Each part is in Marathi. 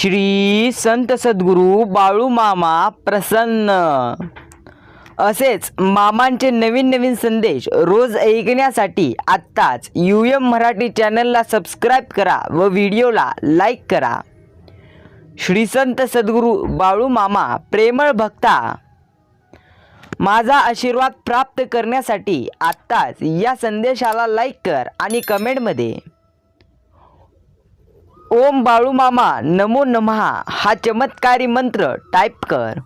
श्री संत सद्गुरू बाळू मामा प्रसन्न. असेच मामांचे नवीन नवीन संदेश रोज ऐकण्यासाठी आत्ताच यू एम मराठी चॅनलला सबस्क्राईब करा व व्हिडिओला लाईक करा. श्री संत सद्गुरू बाळू मामा प्रेमळ भक्ता. माझा आशीर्वाद प्राप्त करण्यासाठी आत्ताच या संदेशाला लाईक कर आणि कमेंटमध्ये. ओम बाळू मामा नमो नमहा. हा चमत्कारी मंत्र टाईप कर.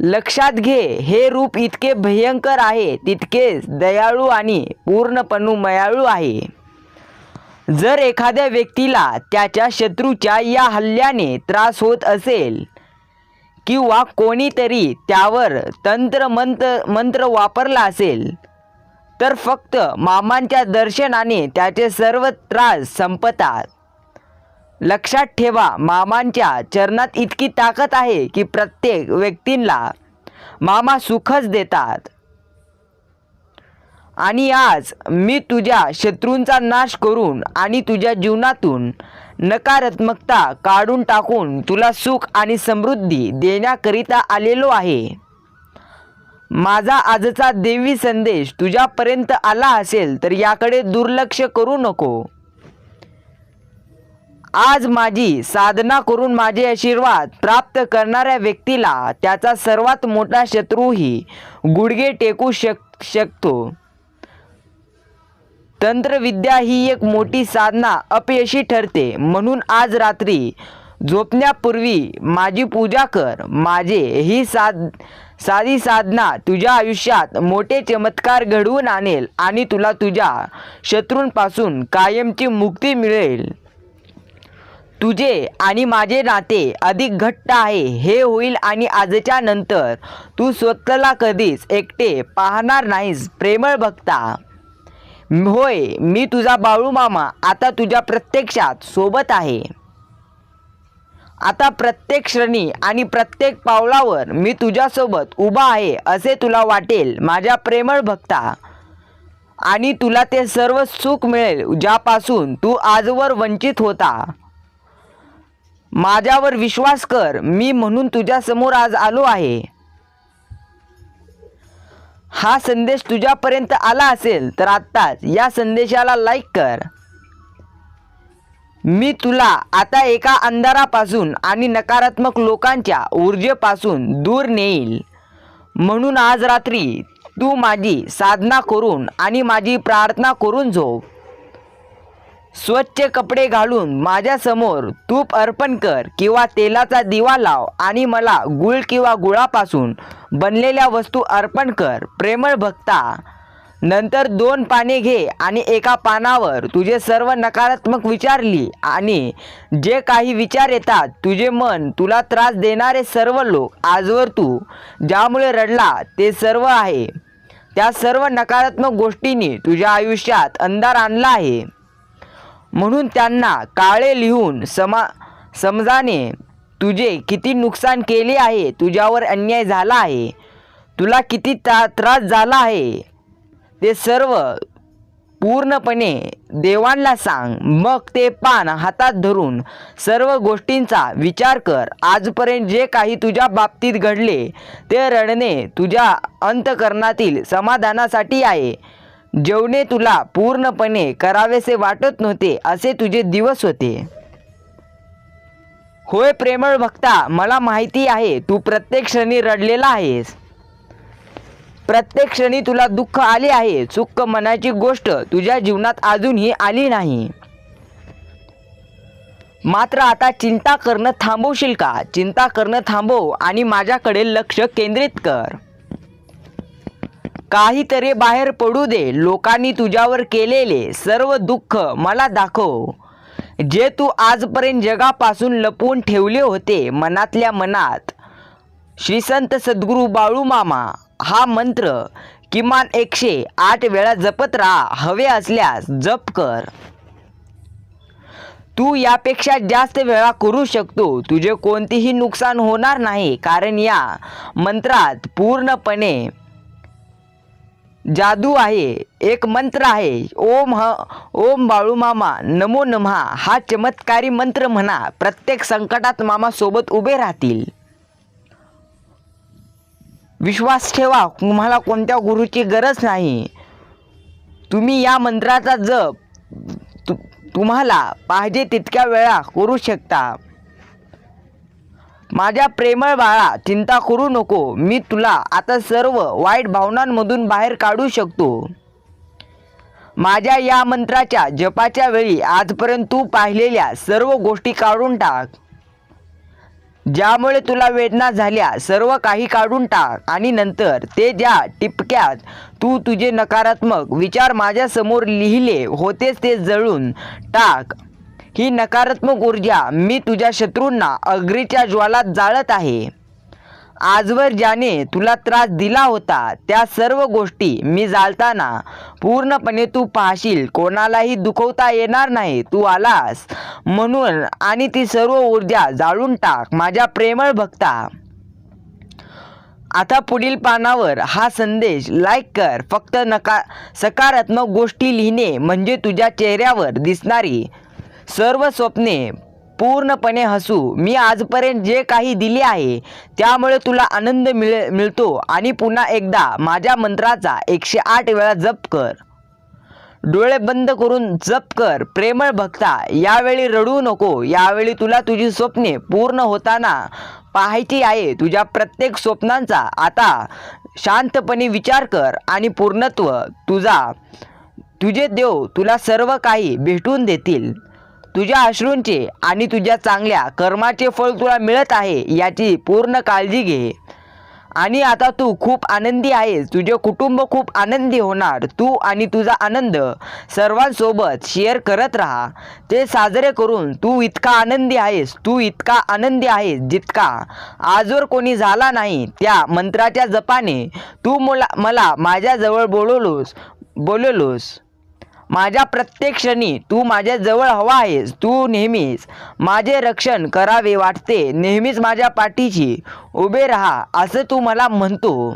लक्षात घे हे रूप इतके भयंकर आहे तितकेच दयाळू आणि पूर्णपणू मयाळू आहे. जर एखाद्या व्यक्तीला त्याच्या शत्रूच्या या हल्ल्याने त्रास होत असेल किंवा कोणीतरी त्यावर तंत्र मंत्र मंत्र वापरला असेल तर फक्त मामांच्या दर्शनाने त्याचे सर्व त्रास संपतात. लक्षात ठेवा मामांच्या चरणात इतकी ताकद आहे की प्रत्येक व्यक्तींना मामा सुखच देतात. आणि आज मी तुझ्या शत्रूंचा नाश करून आणि तुझ्या जीवनातून नकारात्मकता काढून टाकून तुला सुख आणि समृद्धी देण्याकरिता आलेलो आहे. माझा आजचा देवी संदेश तुझ्यापर्यंत आला असेल तर याकडे दुर्लक्ष करू नको. आज माझी साधना करून माझे आशीर्वाद प्राप्त करणाऱ्या व्यक्तीला त्याचा सर्वात मोठा शत्रूही गुडघे टेकू शक शकतो. तंत्रविद्या ही एक मोठी साधना अपयशी ठरते. म्हणून आज रात्री झोपण्यापूर्वी माझी पूजा कर. माझे ही साध साधी साधना तुझ्या आयुष्यात मोठे चमत्कार घडवून आणेल आणि तुला तुझ्या शत्रूंपासून कायमची मुक्ती मिळेल. तुझे आणि माझे नाते अधिक घट्ट आहे. हे होईल आणि आजच्या नंतर तू स्वतःला कधीच एकटे पाहणार नाहीस. प्रेमळ भक्ता. होय मी तुझा बाळू मामा आता तुझ्या प्रत्यक्षात सोबत आहे. आता प्रत्येक श्रेणी आणि प्रत्येक पावलावर मी तुझ्यासोबत उभा आहे असे तुला वाटेल माझ्या प्रेमळ भक्ता. आणि तुला ते सर्व सुख मिळेल ज्यापासून तू आजवर वंचित होता. माझ्यावर विश्वास कर मी म्हणून तुझ्यासमोर आज आलो आहे. हा संदेश तुझ्यापर्यंत आला असेल तर आत्ताच या संदेशाला लाईक कर. मी तुला आता एका अंधारापासून आणि नकारात्मक लोकांच्या ऊर्जेपासून दूर नेईल. म्हणून आज रात्री तू माझी साधना करून आणि माझी प्रार्थना करून झोप. स्वच्छ कपडे घालून माझ्यासमोर तूप अर्पण कर किंवा तेलाचा दिवा लाव आणि मला गुळ किंवा गुळापासून बनलेल्या वस्तू अर्पण कर प्रेमळ भक्ता. नंतर दोन पाने घे आणि एका पानावर तुझे सर्व नकारात्मक विचार आणि जे काही विचार येतात तुझे मन तुला त्रास देणारे सर्व लोक आजवर तू ज्यामुळे रडला ते सर्व आहे. त्या सर्व नकारात्मक गोष्टींनी तुझ्या आयुष्यात अंधार आणला आहे. म्हणून त्यांना काळे लिहून समा समजाने तुझे किती नुकसान केले आहे तुझ्यावर अन्याय झाला आहे. तुला किती ता त्रास झाला आहे. ते सर्व पूर्णपणे देवांना सांग. मग ते पान हातात धरून सर्व गोष्टींचा विचार कर. आजपर्यंत जे काही तुझ्या बाबतीत घडले ते रडणे तुझ्या अंतकरणातील समाधानासाठी आहे. जेवणे तुला पूर्णपणे करावेसे वाटत नव्हते असे तुझे दिवस होते. होय प्रेमळ भक्ता मला माहिती आहे तू प्रत्येक क्षणी रडलेला आहेस. प्रत्येक क्षणी तुला दुःख आले आहे चुक्क मनाची गोष्ट तुझ्या जीवनात अजूनही आली नाही. मात्र आता चिंता करणं थांबवशील का? चिंता करणं थांबव आणि माझ्याकडे लक्ष केंद्रित कर. काहीतरी बाहेर पडू दे. लोकांनी तुझ्यावर केलेले सर्व दुःख मला दाखव. जे तू आजपर्यंत जगापासून लपवून ठेवले होते मनातल्या मनात. श्रीसंत सद्गुरू बाळू मामा हा मंत्र किमान एकशे आठ वेळा जपत राहा. हवे असल्यास जप कर. तू यापेक्षा जास्त वेळा करू शकतो. तुझे कोणतेही नुकसान होणार नाही. कारण या मंत्रात पूर्णपणे जादू आहे. एक मंत्र आहे. ओम ह ओम बाळू मामा नमो नमहा. हा चमत्कारी मंत्र म्हणा. प्रत्येक संकटात मामा सोबत उभे राहतील. विश्वास ठेवा. तुम्हाला कोणत्या गुरुची गरज नाही. तुम्ही या मंत्राचा जप तु तुम्हाला पाहिजे तितक्या वेळा करू शकता. माझ्या प्रेमळ बाळा चिंता करू नको. मी तुला आता सर्व वाईट भावनांमधून बाहेर काढू शकतो. माझ्या या मंत्राच्या जपाच्या वेळी आजपर्यंत तू पाहिलेल्या सर्व गोष्टी काढून टाक. ज्यामुळे तुला वेदना झाल्या सर्व काही काढून टाक. आणि नंतर ते ज्या टिपक्यात तू तुझे नकारात्मक विचार माझ्यासमोर लिहिले होतेच ते जळून टाक. ही नकारात्मक ऊर्जा मी तुझ्या शत्रूंना अग्रीच्या ज्वालात जाळत आहे. आजवर ज्याने तुला त्रास दिला होता त्या सर्व गोष्टी मी जाळताना पूर्णपणे तू पाहशील कोणालाही दुखवता येणार नाही. तू आलास म्हणून आणि ती सर्व ऊर्जा जाळून टाक माझ्या प्रेमळ भक्ता. आता पुढील पानावर हा संदेश लाईक कर. फक्त नका सकारात्मक गोष्टी लिहिणे म्हणजे तुझ्या चेहऱ्यावर दिसणारी सर्व स्वप्ने पूर्णपणे हसू. मी आजपर्यंत जे काही दिले आहे त्यामुळे तुला आनंद मिळ मिळतो. आणि पुन्हा एकदा माझ्या मंत्राचा एकशे आठ वेळा जप कर. डोळे बंद करून जप कर. प्रेमळ भक्ता यावेळी रडू नको. यावेळी तुला तुझी स्वप्ने पूर्ण होताना पाहायची आहे. तुझ्या प्रत्येक स्वप्नांचा आता शांतपणे विचार कर आणि पूर्णत्व तुझा तुझे देव तुला सर्व काही भेटून देतील. तुझ्या अश्रूंचे आणि तुझ्या चांगल्या कर्माचे फळ तुला मिळत आहे याची पूर्ण काळजी घे. आणि आता तू खूप आनंदी आहेस. तुझे कुटुंब खूप आनंदी होणार. तू आणि तुझा आनंद सर्वांसोबत शेअर करत राहा. ते साजरे करून तू इतका आनंदी आहेस. तू इतका आनंदी आहेस जितका आजवर कोणी झाला नाही. त्या मंत्राच्या जपाने तू मला मला माझ्याजवळ बोलवलोस बोलवलोस. माझ्या प्रत्येक क्षणी तू माझ्या जवळ हवा आहेस तू नेहमीच माझे रक्षण करावे वाटते नेहमीच माझ्या पाठीशी उभे राहा असं तू मला म्हणतो.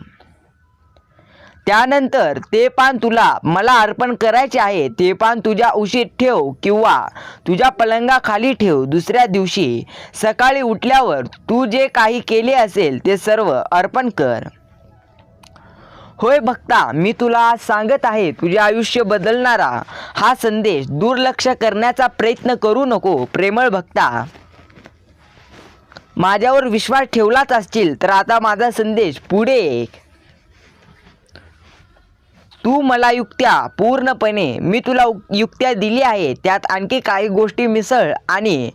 त्यानंतर ते पान तुला मला अर्पण करायचे आहे ते पान तुझ्या उशीत ठेव किंवा तुझ्या पलंगाखाली ठेव. दुसऱ्या दिवशी सकाळी उठल्यावर तू जे काही केले असेल ते सर्व अर्पण कर. होय भक्ता मी तुला सांगत आहे तुझे आयुष्य बदलणारा हा संदेश दुर्लक्ष करण्याचा प्रयत्न करू नको प्रेमळ भक्ता. माझ्यावर विश्वास ठेवलाच असतील तर आता माझा संदेश पुढे तू मला युक्त्या पूर्णपणे मी तुला युक्त्या दिली आहे त्यात आणखी काही गोष्टी मिसळ आणि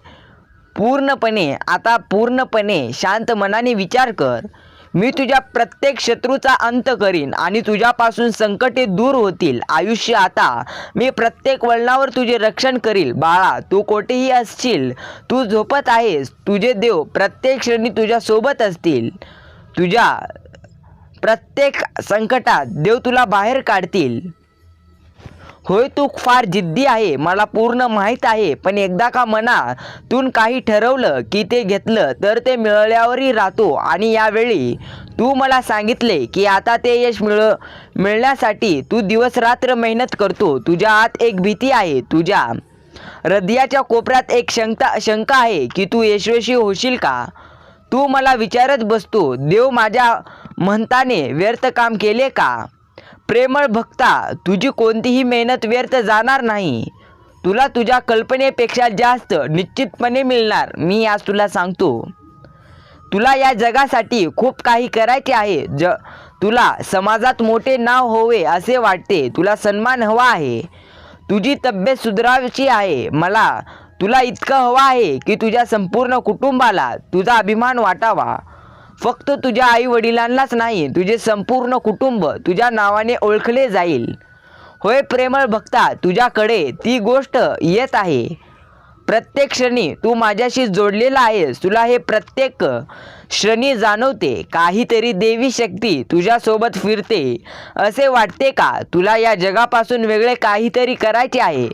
पूर्णपणे आता पूर्णपणे शांत मनाने विचार कर. मी तुझ्या प्रत्येक शत्रूचा अंत करीन आणि तुझ्यापासून संकटे दूर होतील. आयुष्य आता. मी प्रत्येक वळणावर तुझे रक्षण करील. बाळा तू कोठेही असशील. तू झोपत आहेस. तुझे देव प्रत्येक क्षणी तुझ्यासोबत असतील. तुझ्या प्रत्येक संकटात देव तुला बाहेर काढतील. होय तू फार जिद्दी आहे. मला पूर्ण माहीत आहे. पण एकदा का मनातून काही ठरवलं की ते घेतलं तर ते मिळवल्यावरही राहतो. आणि यावेळी तू मला सांगितले की आता ते यश मिळ मिळण्यासाठी तू दिवस रात्र मेहनत करतो. तुझ्या आत एक भीती आहे. तुझ्या हृदयाच्या कोपऱ्यात एक शंका शंका आहे की तू यशस्वी होशील का? तू मला विचारत बसतो. देव माझ्या म्हणताने व्यर्थ काम केले का? प्रेमळ भक्ता तुझी कोणतीही मेहनत व्यर्थ जाणार नाही. तुला तुझ्या कल्पनेपेक्षा जास्त निश्चितपणे मिळणार मी आज तुला सांगतो. तुला या जगासाठी खूप काही करायचे आहे. ज तुला समाजात मोठे नाव होवे असे वाटते. तुला सन्मान हवा आहे. तुझी तब्येत सुधारायची आहे. मला तुला इतकं हवं आहे की तुझ्या संपूर्ण कुटुंबाला तुझा अभिमान वाटावा. फक्त तुझ्या आई वडिलांनाच नाही तुझे संपूर्ण कुटुंब तुझ्या नावाने ओळखले जाईल. होय प्रेमळ भक्ता तुझ्याकडे ती गोष्ट येत आहे. प्रत्येक क्षणी तू माझ्याशी जोडलेला आहेस तुला हे प्रत्येक क्षणी जाणवते. काहीतरी देवी शक्ती तुझ्यासोबत फिरते. असे वाटते का? तुला या जगापासून वेगळे काहीतरी करायचे आहे.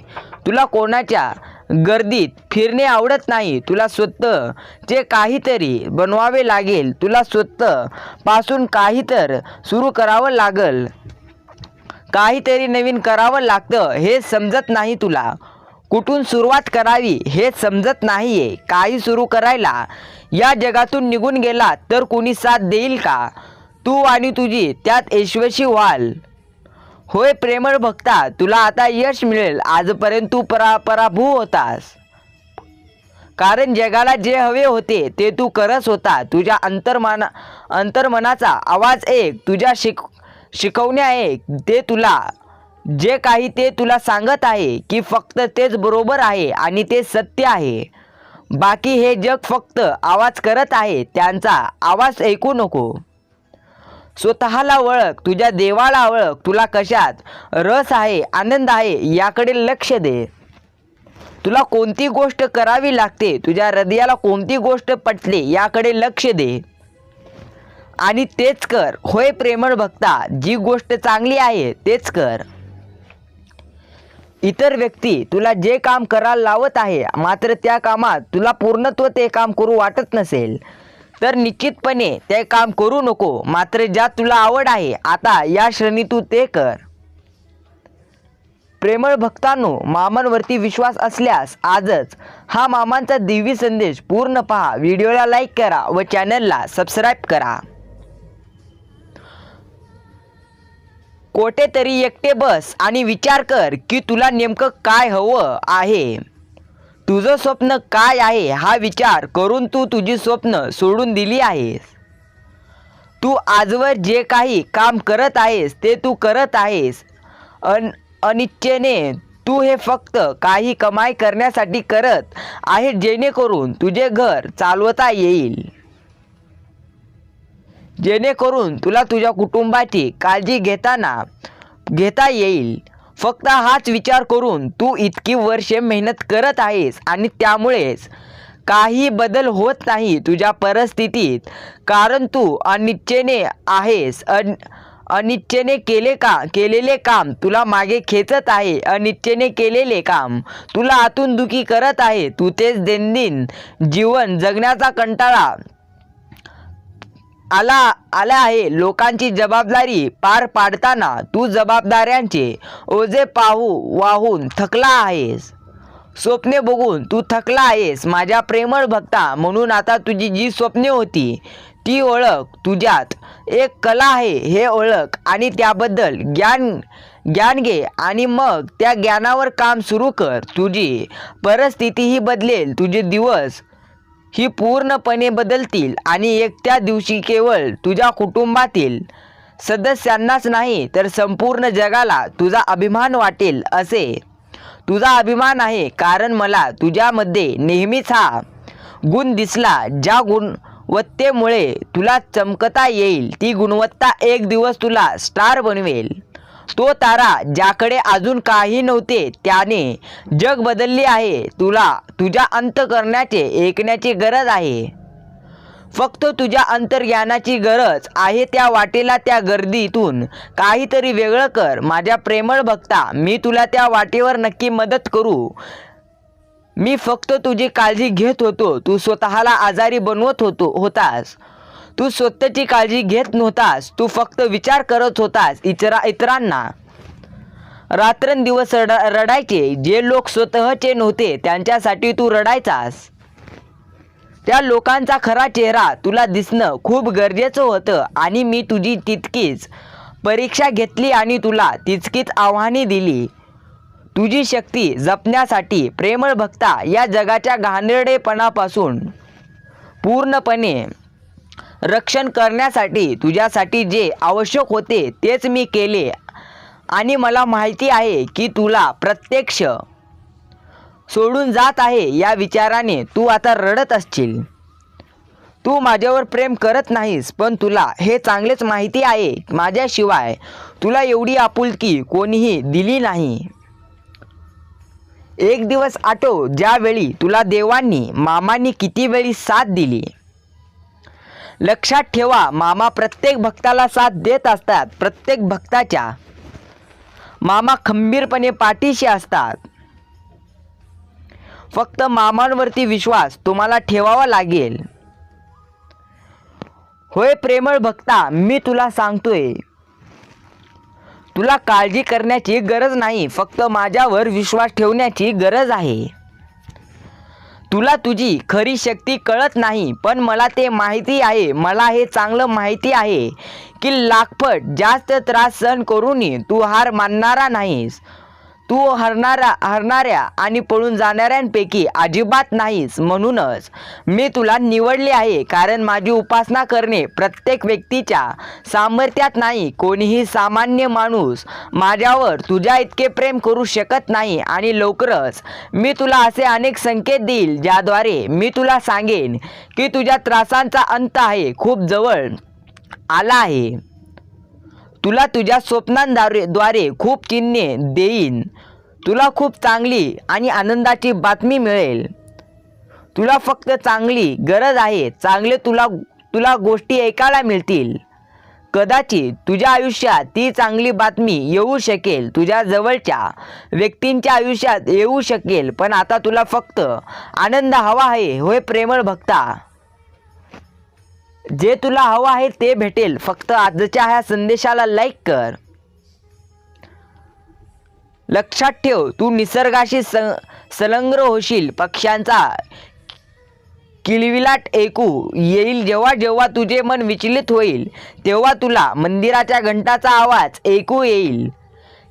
तुला कोणाच्या गर्दीत फिरणे आवडत नाही. तुला स्वतः जे काहीतरी बनवावे लागेल. तुला स्वतः पासून काही तर सुरू करावं लागल. काहीतरी नवीन करावं लागतं. हे समजत नाही तुला. कुठून सुरुवात करावी हे समजत नाही आहे काही सुरू करायला या जगातून निघून गेला तर कोणी साथ देईल का? तू आणि तुझी त्यात यशस्वी व्हाल. होय प्रेमळ भक्ता तुला आता यश मिळेल. आजपर्यंत तू परा पराभू होतास. कारण जगाला जे हवे होते ते तू करत होता. तुझ्या अंतर्मना अंतर्मनाचा आवाज एक तुझ्या शिक शिकवण्या एक. ते तुला जे काही ते तुला सांगत आहे की फक्त तेच बरोबर आहे आणि ते सत्य आहे. बाकी हे जग फक्त आवाज करत आहे त्यांचा आवाज ऐकू नको. स्वतःला ओळख तुझ्या देवाला ओळख तुला कशात रस आहे आनंद आहे याकडे लक्ष दे. तुला कोणती गोष्ट करावी लागते तुझ्या हृदयाला कोणती गोष्ट पटते याकडे लक्ष दे. आणि तेच कर. होय प्रेमळ भक्ता जी गोष्ट चांगली आहे तेच कर. इतर व्यक्ती तुला जे काम करायला लावत आहे मात्र त्या कामात तुला पूर्णत्व ते काम करू वाटत नसेल. तर निश्चितपणे ते काम करू नको. मात्र ज्यात तुला आवड आहे आता या श्रेणी तू ते कर. प्रेमळ भक्तांनो मामांवरती विश्वास असल्यास आजच हा मामांचा दिव्य संदेश पूर्ण पहा. व्हिडिओला लाईक करा व चॅनलला सबस्क्राईब करा. कोठेतरी एकटे बस आणि विचार कर की तुला नेमकं काय हवं आहे. तुझं स्वप्न काय आहे हा विचार करून तू तुझी स्वप्न सोडून दिली आहेस. तू आजवर जे काही काम करत आहेस ते तू करत आहेस. अन अनिच्छेने तू हे फक्त काही कमाई करण्यासाठी करत आहे जेणेकरून तुझे घर चालवता येईल. जेणेकरून तुला तुझ्या कुटुंबाची काळजी घेताना घेता येईल. फक्त हाच विचार करून तू इतकी वर्षे मेहनत करत आहेस आणि त्यामुळेच काही बदल होत नाही तुझ्या परिस्थितीत. कारण तू अनिच्छेने आहेस. अन अनिच्छेने केले का केलेले काम तुला मागे खेचत आहे. अनिच्छेने केलेले काम तुला आतून दुखी करत आहे. तू तेच दैनंदिन जीवन जगण्याचा कंटाळा आला आला आहे. लोकांची जबाबदारी पार पाडताना तू जबाबदाऱ्यांचे ओझे पाहू वाहून थकला आहेस. स्वप्ने बघून तू थकला आहेस. माझ्या प्रेमळ भक्ता म्हणून आता तुझी जी स्वप्ने होती ती ओळख तुझ्यात. एक कला आहे हे ओळख. आणि त्याबद्दल ज्ञान ज्ञान घे. आणि मग त्या ज्ञानावर काम सुरू कर. तुझी परिस्थितीही बदलेल. तुझे दिवस ही पूर्णपणे बदलतील आणि एक त्या दिवशी केवळ तुझ्या कुटुंबातील सदस्यांनाच नाही तर संपूर्ण जगाला तुझा अभिमान वाटेल असे. तुझा अभिमान आहे कारण मला तुझ्यामध्ये नेहमीच हा गुण दिसला ज्या गुणवत्तेमुळे तुला चमकता येईल. ती गुणवत्ता एक दिवस तुला स्टार बनवेल. तो तारा ज्याकडे अजून काही नव्हते त्याने जग बदलले आहे. तुला तुझ्या अंत करण्याचे ऐकण्याची गरज आहे. फक्त तुझ्या अंतर्ज्ञानाची गरज आहे त्या वाटेला त्या गर्दीतून. काहीतरी वेगळं कर. माझ्या प्रेमळ भक्ता मी तुला त्या वाटेवर नक्की मदत करू. मी फक्त तुझी काळजी घेत होतो. तू स्वतःला आजारी बनवत होतो होतास. तू स्वतःची काळजी घेत नव्हतास. तू फक्त विचार करत होतास इतरा इतरांना. रात्रंदिवस रड रडायचे. जे लोक स्वतःचे नव्हते त्यांच्यासाठी तू रडायचास. त्या लोकांचा खरा चेहरा तुला दिसणं खूप गरजेचं होतं आणि मी तुझी तितकीच परीक्षा घेतली आणि तुला तितकीच आव्हाने दिली. तुझी शक्ती जपण्यासाठी प्रेमळ भक्ता या जगाच्या घाणेरडेपणापासून पूर्णपणे रक्षण करण्यासाठी तुझ्यासाठी जे आवश्यक होते तेच मी केले. आणि मला माहिती आहे की तुला प्रत्यक्ष सोडून जात आहे या विचाराने तू आता रडत असशील. तू माझ्यावर प्रेम करत नाहीस पण तुला हे चांगलेच माहिती आहे माझ्याशिवाय. तुला एवढी आपुलकी कोणीही दिली नाही. एक दिवस आठव ज्यावेळी तुला देवांनी मामांनी किती वेळी साथ दिली? लक्षात ठेवा मामा प्रत्येक भक्ताला साथ देत असतात. प्रत्येक भक्ताच्या मामा खंबीरपणे पाठीशी असतात. फक्त मामांवरती विश्वास तुम्हाला ठेवावा लागेल. होय प्रेमळ भक्ता मी तुला सांगतोय. तुला काळजी करण्याची गरज नाही फक्त माझ्यावर विश्वास ठेवण्याची गरज आहे. तुला तुझी खरी शक्ती कळत नाही पण मला ते माहिती आहे. मला हे चांगलं माहिती आहे की लाखपट जास्त त्रास सहन करूनही तू हार मानणारा नाहीस. तू हरणारा हरणाऱ्या आणि पळून जाणाऱ्यांपैकी अजिबात नाहीस म्हणूनच मी तुला निवडले आहे. कारण माझी उपासना करणे प्रत्येक व्यक्तीच्या सामर्थ्यात नाही. कोणीही सामान्य माणूस माझ्यावर तुझ्या इतके प्रेम करू शकत नाही आणि लवकरच मी तुला असे अनेक संकेत देईल ज्याद्वारे मी तुला सांगेन की तुझ्या त्रासांचा अंत आहे खूप जवळ आला आहे. तुला तुझ्या स्वप्नांद्वारे द्वारे खूप चिन्हे देईन. तुला खूप चांगली आणि आनंदाची बातमी मिळेल. तुला फक्त चांगली गरज आहे. चांगले तुला तुला गोष्टी ऐकायला मिळतील. कदाचित तुझ्या आयुष्यात ती चांगली बातमी येऊ शकेल. तुझ्या जवळच्या व्यक्तींच्या आयुष्यात येऊ शकेल. पण आता तुला फक्त आनंद हवा आहे. होय प्रेमळ भक्ता. जे तुला हवं आहे ते भेटेल. फक्त आजच्या ह्या संदेशाला लाईक कर. लक्षात ठेव तू निसर्गाशी स संलग्न होशील. पक्ष्यांचा किलविलाट ऐकू. येईल जेव्हा जेव्हा तुझे मन विचलित होईल तेव्हा तुला मंदिराच्या घंटाचा आवाज ऐकू येईल.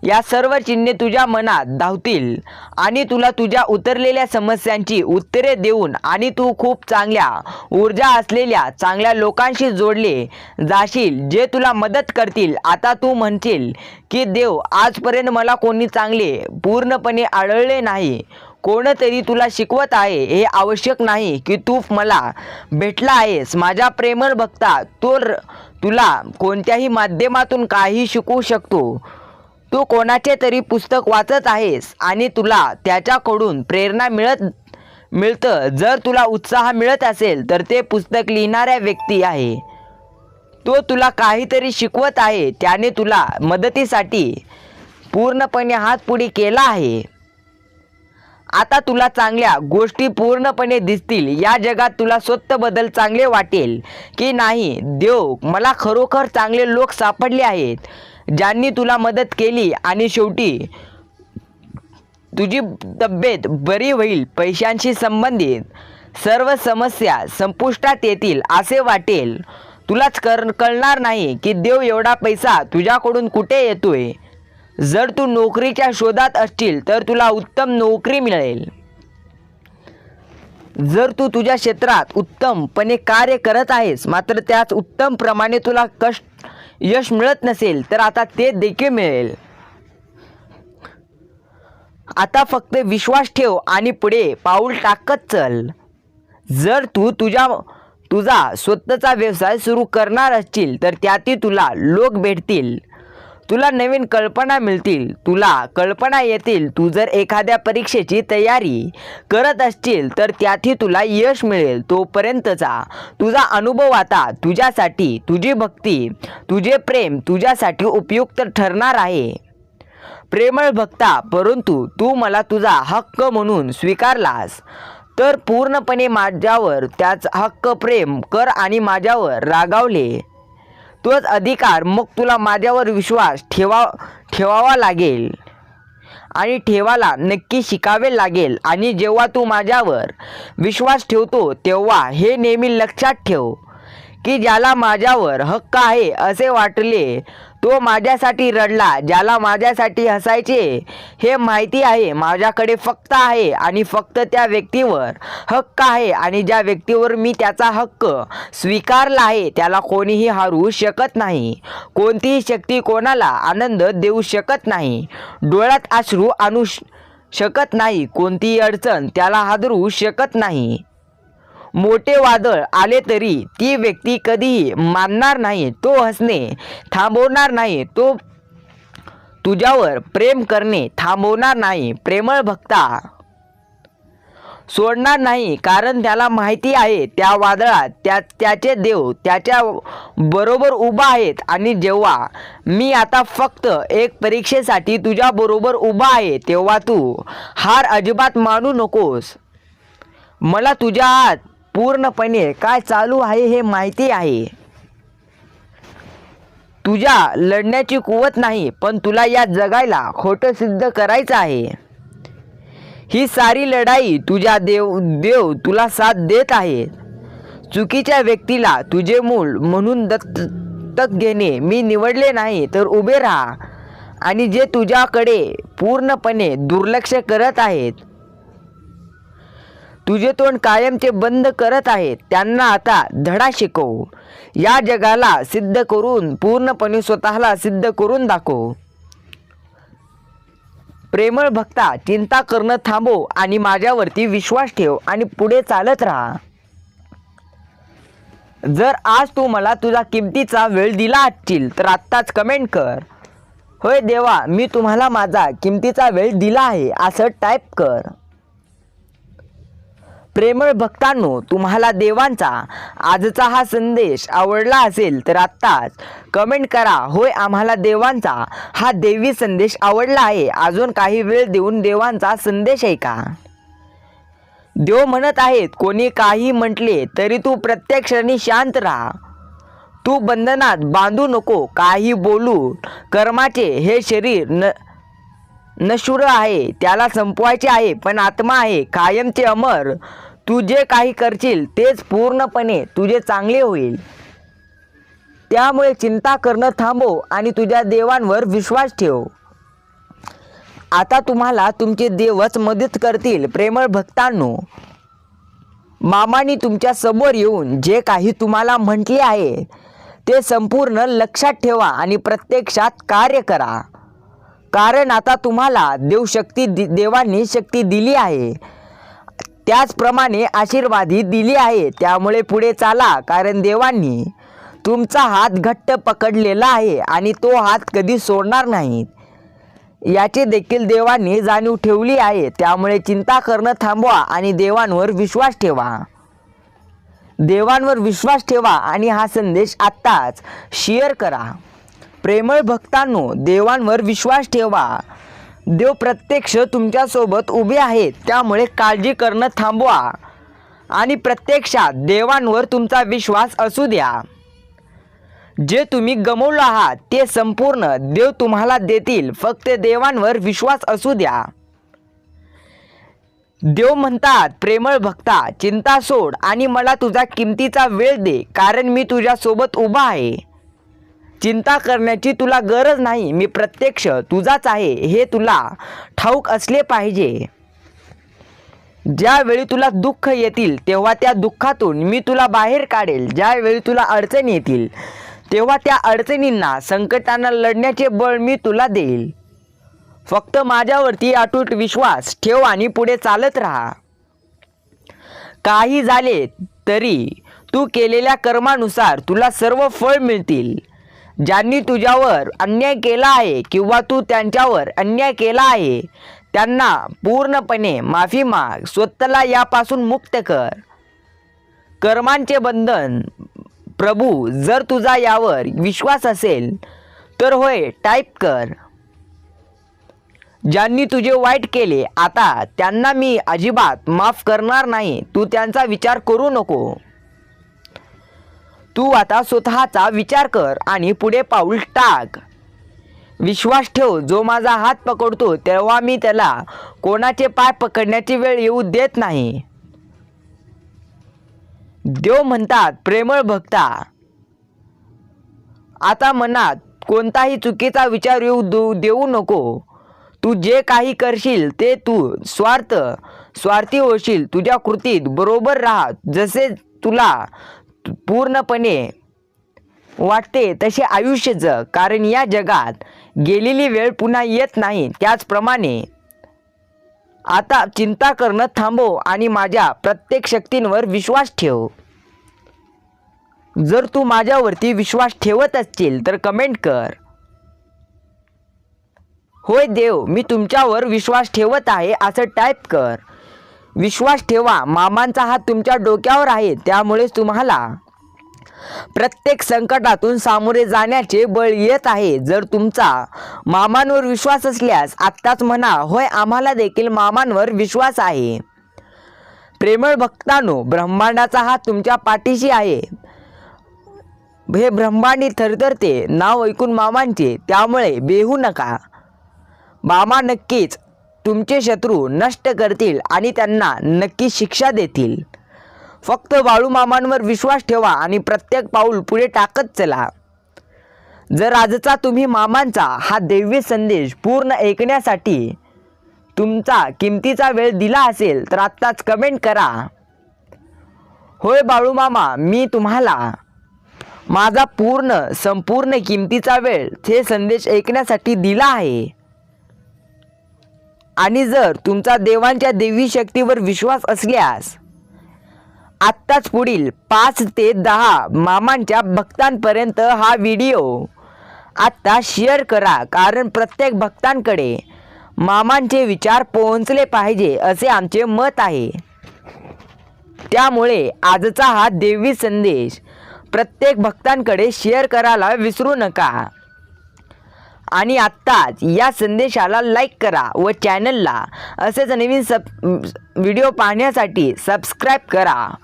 या सर्व चिन्हे तुझ्या मनात धावतील आणि तुला तुझ्या उतरलेल्या समस्यांची उत्तरे देऊन आणि तू खूप चांगल्या ऊर्जा असलेल्या चांगल्या लोकांशी जोडले जाशील जे तुला मदत करतील. आता तू म्हणशील की देव आजपर्यंत मला कोणी चांगले पूर्णपणे आढळले नाही. कोणतरी तुला शिकवत आहे हे आवश्यक नाही की तू मला भेटला आहेस. माझ्या प्रेमळ भक्ता तो तुला कोणत्याही माध्यमातून काही शिकवू शकतो. तू कोणाचे तरी पुस्तक वाचत आहेस आणि तुला त्याच्याकडून प्रेरणा मिळत मिळतं. जर तुला उत्साह मिळत असेल तर ते पुस्तक लिहिणाऱ्या व्यक्ती आहे. तो तुला काहीतरी शिकवत आहे त्याने तुला मदतीसाठी पूर्णपणे हात पुढे केला आहे. आता तुला चांगल्या गोष्टी पूर्णपणे दिसतील. या जगात तुला स्वतः बदल चांगले वाटेल की नाही? देव मला खरोखर चांगले लोक सापडले आहेत. ज्यांनी तुला मदत केली आणि शेवटी तुझी तब्येत बरी होईल पैशांशी संबंधित सर्व समस्या संपुष्टात येतील असे वाटेल. तुलाच कर कळणार नाही की देव एवढा पैसा तुझ्याकडून कुठे येतोय. जर तू नोकरीच्या शोधात असशील तर तुला उत्तम नोकरी मिळेल. जर तू तुझ्या क्षेत्रात उत्तमपणे कार्य करत आहेस मात्र त्याच उत्तमप्रमाणे तुला कष्ट यश मिळत नसेल तर आता ते देखील मिळेल. आता फक्त विश्वास ठेव आणि पुढे पाऊल टाकत चल. जर तू तुझ्या तुझा स्वतःचा व्यवसाय सुरू करणार असशील तर त्यातही तुला लोक भेटतील. तुला नवीन कल्पना मिळतील तुला कल्पना येतील तू जर एखाद्या परीक्षेची तयारी करत असशील तर त्यातही तुला यश मिळेल तोपर्यंतचा तुझा अनुभव आता तुझ्यासाठी तुझी भक्ती तुझे प्रेम तुझ्यासाठी उपयुक्त ठरणार आहे. प्रेमळ भक्ता परंतु तू मला तुझा हक्क म्हणून स्वीकारलास तर पूर्णपणे माझ्यावर त्याच हक्क प्रेम कर आणि माझ्यावर रागावले. तोच अधिकार मग तुला माझ्यावर विश्वास ठेवा ठेवावा लागेल. आणि ठेवायला नक्की शिकावे लागेल. आणि जेव्हा तू माझ्यावर विश्वास ठेवतो तेव्हा हे नेहमी लक्षात ठेव की ज्याला माझ्यावर हक्क आहे असे वाटले तो माझ्यासाठी रडला ज्याला माझ्यासाठी हसायचे हे माहिती आहे. माझ्याकडे फक्त आहे आणि फक्त त्या व्यक्तीवर हक्क आहे आणि ज्या व्यक्तीवर मी त्याचा हक्क स्वीकारला आहे त्याला कोणीही हारवू शकत नाही. कोणतीही शक्ती कोणाला आनंद देऊ शकत नाही. डोळ्यात अश्रू आणू श- शकत नाही. कोणतीही अडचण त्याला हादरू शकत नाही. मोठे वादळ आले तरी ती व्यक्ती कधीही मानणार नाही तो हसणे थांबवणार नाही तो तुझ्यावर प्रेम करणे थांबवणार नाही प्रेमळ भक्ता सोडणार नाही कारण त्याला माहिती आहे त्या वादळात त्या त्याचे देव त्याच्या बरोबर उभा आहेत आणि जेव्हा मी आता फक्त एक परीक्षेसाठी तुझ्या बरोबर उभा आहे तेव्हा तू हार अजिबात मानू नकोस. मला तुझ्या आत पूर्णपणे काय चालू आहे हे माहिती आहे. तुझ्या लढण्याची कुवत नाही पण तुला या जगायला खोटं सिद्ध करायचं आहे. ही सारी लढाई तुझ्या देव देव तुला साथ देत आहे. चुकीच्या व्यक्तीला तुझे मूल म्हणून दत्तक घेणे मी निवडले नाही तर उभे राहा. आणि जे तुझ्याकडे पूर्णपणे दुर्लक्ष करत आहेत तुझे तोंड कायमचे बंद करत आहेत. त्यांना आता धडा शिकव. या जगाला सिद्ध करून पूर्णपणे स्वतःला सिद्ध करून दाखव. प्रेमळ भक्ता चिंता करणं थांबव आणि माझ्यावरती विश्वास ठेव आणि पुढे चालत राहा. जर आज तू मला तुझा किमतीचा वेळ दिला असशील तर आत्ताच कमेंट कर. होय देवा मी तुम्हाला माझा किमतीचा वेळ दिला आहे असं टाईप कर. प्रेमळ भक्तांनो तुम्हाला देवांचा आजचा हा संदेश आवडला असेल तर आत्ताच कमेंट करा. होय आम्हाला देवांचा हा देवी संदेश आवडला आहे. अजून काही वेळ देऊन देवांचा संदेश ऐका देव म्हणत आहेत कोणी काही म्हटले तरी तू प्रत्येक क्षणी शांत राहा. तू बंधनात बांधू नको काही बोलू. कर्माचे हे शरीर न नशूर आहे त्याला संपवायचे आहे पण आत्मा आहे कायमचे अमर. तू जे काही करशील तेच पूर्णपणे तुझे चांगले होईल. त्यामुळे चिंता करणं थांबव आणि तुझ्या देवांवर विश्वास ठेव. आता तुम्हाला तुमचे देवच मदत करतील प्रेमळ भक्तांनो. मामानी तुमच्यासमोर येऊन जे काही तुम्हाला म्हटले आहे ते संपूर्ण लक्षात ठेवा आणि प्रत्यक्षात कार्य करा. कारण आता तुम्हाला देवशक्ती दि देवांनी शक्ती दिली आहे. त्याचप्रमाणे आशीर्वादही दिली आहे. त्यामुळे पुढे चाला कारण देवांनी तुमचा हात घट्ट पकडलेला आहे आणि तो हात कधी सोडणार नाहीत याची देखील देवांनी जाणीव ठेवली आहे. त्यामुळे चिंता करणं थांबवा आणि देवांवर विश्वास ठेवा. देवांवर विश्वास ठेवा आणि हा संदेश आत्ताच शेअर करा. प्रेमळ भक्तांनो देवांवर विश्वास ठेवा. देव प्रत्यक्ष तुमच्यासोबत उभे आहेत त्यामुळे काळजी करणं थांबवा. आणि प्रत्यक्षात देवांवर तुमचा विश्वास असू द्या. जे तुम्ही गमवलं आहात ते संपूर्ण देव तुम्हाला देतील फक्त देवांवर विश्वास असू द्या. देव म्हणतात प्रेमळ भक्ता चिंता सोड आणि मला तुझा किमतीचा वेळ दे कारण मी तुझ्यासोबत उभा आहे. चिंता करण्याची तुला गरज नाही. मी प्रत्यक्ष तुझाच आहे. हे तुला ठाऊक असले पाहिजे. ज्यावेळी तुला दुःख येतील तेव्हा त्या दुःखातून मी तुला बाहेर काढेल. ज्यावेळी तुला अडचण येतील तेव्हा त्या अडचणींना संकटांना लढण्याचे बळ मी तुला देईल. फक्त माझ्यावरती अटूट विश्वास ठेव आणि पुढे चालत राहा. काही झाले तरी तू केलेल्या कर्मानुसार तुला सर्व फळ मिळतील. ज्यांनी तुझ्यावर अन्याय केला आहे किंवा तू त्यांच्यावर अन्याय केला आहे त्यांना पूर्णपणे माफी माग स्वतःला यापासून मुक्त कर. कर्मांचे बंधन प्रभू जर तुझा यावर विश्वास असेल तर होय टाईप कर. ज्यांनी तुझे वाईट केले आता त्यांना मी अजिबात माफ करणार नाही. तू त्यांचा विचार करू नको. तू आता स्वतःचा विचार कर आणि पुढे पाऊल टाक. विश्वास ठेव जो माझा हात पकडतो तेव्हा मी त्याला कोणाचे पाय पकडण्याची वेळ येऊ देत नाही. देव म्हणतात प्रेमळ भक्ता. आता मनात कोणताही चुकीचा विचार येऊ देऊ देऊ नको. तू जे काही करशील ते तू स्वार्थ स्वार्थी होशील. तुझ्या कृतीत बरोबर राहा जसे तुला पूर्णपणे वाटते तसे आयुष्य जग. कारण या जगात गेलेली वेळ पुन्हा येत नाही. त्याचप्रमाणे आता चिंता करणं थांबव आणि माझ्या प्रत्येक शक्तींवर विश्वास ठेव. जर तू माझ्यावरती विश्वास ठेवत असशील तर कमेंट कर. होय देव मी तुमच्यावर विश्वास ठेवत आहे असं टाईप कर. विश्वास ठेवा. मामांचा हात तुमच्या डोक्यावर आहे त्यामुळेच तुम्हाला प्रत्येक संकटातून सामोरे जाण्याचे बळ येत आहे. जर तुमचा मामांवर विश्वास असल्यास आत्ताच म्हणा होय आम्हाला देखील मामांवर विश्वास आहे. प्रेमळ भक्तांनो ब्रह्मांडाचा हात तुमच्या पाठीशी आहे. हे ब्रह्मांडी थरथरते नाव ऐकून मामांचे त्यामुळे बेहू नका. मामा नक्कीच तुमचे शत्रू नष्ट करतील आणि त्यांना नक्की शिक्षा देतील. फक्त बाळूमामांवर विश्वास ठेवा आणि प्रत्येक पाऊल पुढे टाकत चला. जर आजचा तुम्ही मामांचा हा दैव्य संदेश पूर्ण ऐकण्यासाठी तुमचा किमतीचा वेळ दिला असेल तर आत्ताच कमेंट करा. होय बाळूमामा मी तुम्हाला माझा पूर्ण संपूर्ण किमतीचा वेळ हे संदेश ऐकण्यासाठी दिला आहे. आणि जर तुमचा देवांच्या देवी शक्तीवर विश्वास असल्यास आत्ताच पुढील पाच ते दहा मामांच्या भक्तांपर्यंत हा व्हिडिओ आत्ता शेअर करा. कारण प्रत्येक भक्तांकडे मामांचे विचार पोहोचले पाहिजे असे आमचे मत आहे. त्यामुळे आजचा हा देवी संदेश प्रत्येक भक्तांकडे शेअर करायला विसरू नका. आणि आत्ताच या संदेशाला लाईक करा व चॅनलला असेच नवीन सब व्हिडिओ पाहण्यासाठी सबस्क्राईब करा.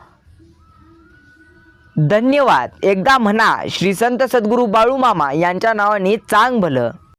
धन्यवाद. एकदा म्हणा श्री संत सद्गुरू बाळूमामा यांच्या नावाने चांग भलं